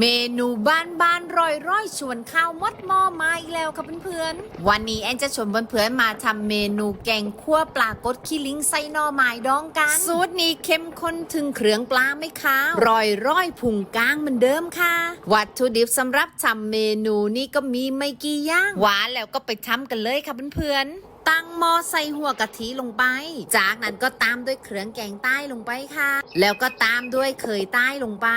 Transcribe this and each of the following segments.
เมนูบ้านบ้านร่อยร่อยชวนข้าวมดหม้อมาอีกแล้วค่ะเพื่อนๆ วันนี้แอนจะชวนเพื่อนๆมาทำเมนูแกงคั่วปลากดขี้ลิงใส่หน่อไม้ดองกันสูตรนี้เข้มข้นถึงเครื่องปลาไม่คาวร่อยร่อยพุงก้างเหมือนเดิมค่ะ วัตถุดิบสำหรับทำเมนูนี้ก็มีไม่กี่อย่างหวานแล้วก็ไปทำกันเลยค่ะเพื่อนๆ ตั้งหม้อใส่หัวกะทิลงไป จากนั้นก็ตามด้วยเครื่องแกงใต้ลงไปค่ะ แล้วก็ตามด้วยเคยใต้ลงไป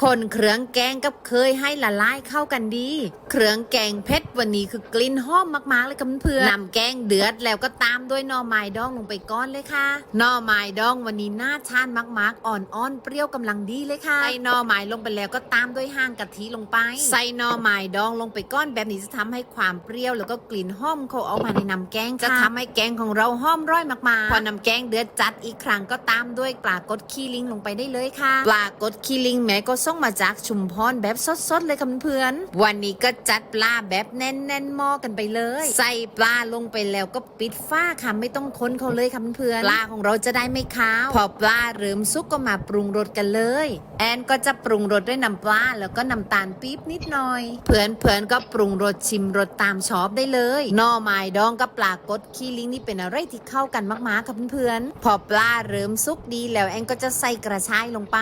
คนเครื่องแกงกับเคยให้ละลายเข้ากันดี เครื่องแกงเผ็ดวันนี้คือกลิ่นหอมมากๆเลยค่ะเพื่อนนำแกงเดือดแล้วก็ตามด้วยหน่อไม้ดองลงไปก้อนเลยค่ะหน่อไม้ดองวันนี้น่าทานมากๆ อ่อนๆเปรี้ยวกำลังดีเลยค่ะใส่หน่อไม้ลงไปแล้วก็ตามด้วยห้างกะทิลงไป ใส่หน่อไม้ดองลงไปก้อนแบบนี้จะทำให้ความเปรี้ยว แล้วก็กลิ่นหอมเขาออกมาในน้ำแกงค่ะจะทำให้แกงของเราหอมร่อยมากๆ พอน้ำแกงเดือดจัดอีกครั้งก็ตามด้วยปลากดขี้ลิงลงไปได้เลยค่ะ ปลากดขี้ลิงแม่ก็ส่งมาจากชุมพรแบบสดๆ เลยค่ะเพื่อนๆวันนี้ก็จัดปลาแบบแน่นๆหม้อกันไปเลย ใส่ปลาลงไปแล้วก็ปิดฝ้าค่ะไม่ต้องค้นเขาเลยค่ะเพื่อนๆปลาของเราจะได้ไม่คาวพอปลาเริ่มสุกก็มาปรุงรสกันเลย แอนก็จะปรุงรสด้วยน้ำปลาแล้วก็น้ำตาลปี๊บนิดหน่อย เพื่อนเพื่อนๆก็ปรุงรสชิมรสตามชอบได้เลยหน่อไม้ดองกับปลากดขี้ลิงนี่เป็นอะไรที่เข้ากันมากๆค่ะเพื่อนๆพอปลาเริ่มสุกดีแล้วแอนก็จะใส่กระชายลงไป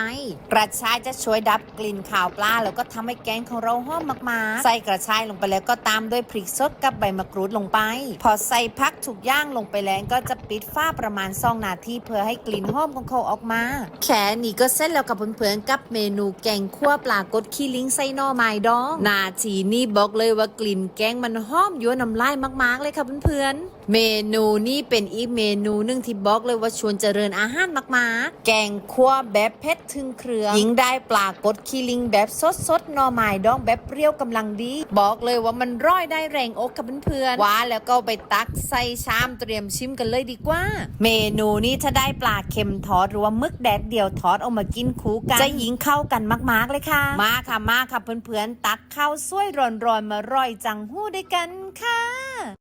กระชายจะช่วยดับกลิ่นขาวปลาแล้วก็ทำให้แกงของเราหอมมากๆ ใส่กระชายลงไปแล้วก็ตามด้วยพริกสดกับใบมะกรูดลงไป พอใส่พักถูกย่างลงไปแล้วก็จะปิดฝ้าประมาณสองนาทีเพื่อให้กลิ่นหอมของเขาออกมา แค่นี้ก็เสร็จแล้วกับเพื่อนๆกับเมนูแกงคั่วปลากดขี้ลิงใส่นอไม้ดองนาทีนี้บอกเลยว่ากลิ่นแกงมันหอมยั่วน้ำลายมากๆเลยค่ะเพื่อนๆเมนูนี้เป็นอีกเมนูหนึ่งที่บอกเลยว่าชวนเจริญอาหารมากๆ แกงคั่วแบบเผ็ดถึงเครื่องยิงได้ปลากดขี้ลิงแบบสดๆนอไม้ดองแบบเปรี้ยวกำลังดี บอกเลยว่ามันร้อยได้แรงอกค่ะเพื่อนๆว่าแล้วก็ไปตักใส่ชามเตรียมชิมกันเลยดีกว่า เมนูนี้ถ้าได้ปลาเค็มทอดหรือว่ามึกแดดเดียวทอดเอามากินคู่กันจะยิงเข้ากันมากๆเลยค่ะ มาค่ะมาค่ะเพื่อนๆตักข้าวสวยร้อนๆมาร่อยจังหู้ด้วยกันค่ะ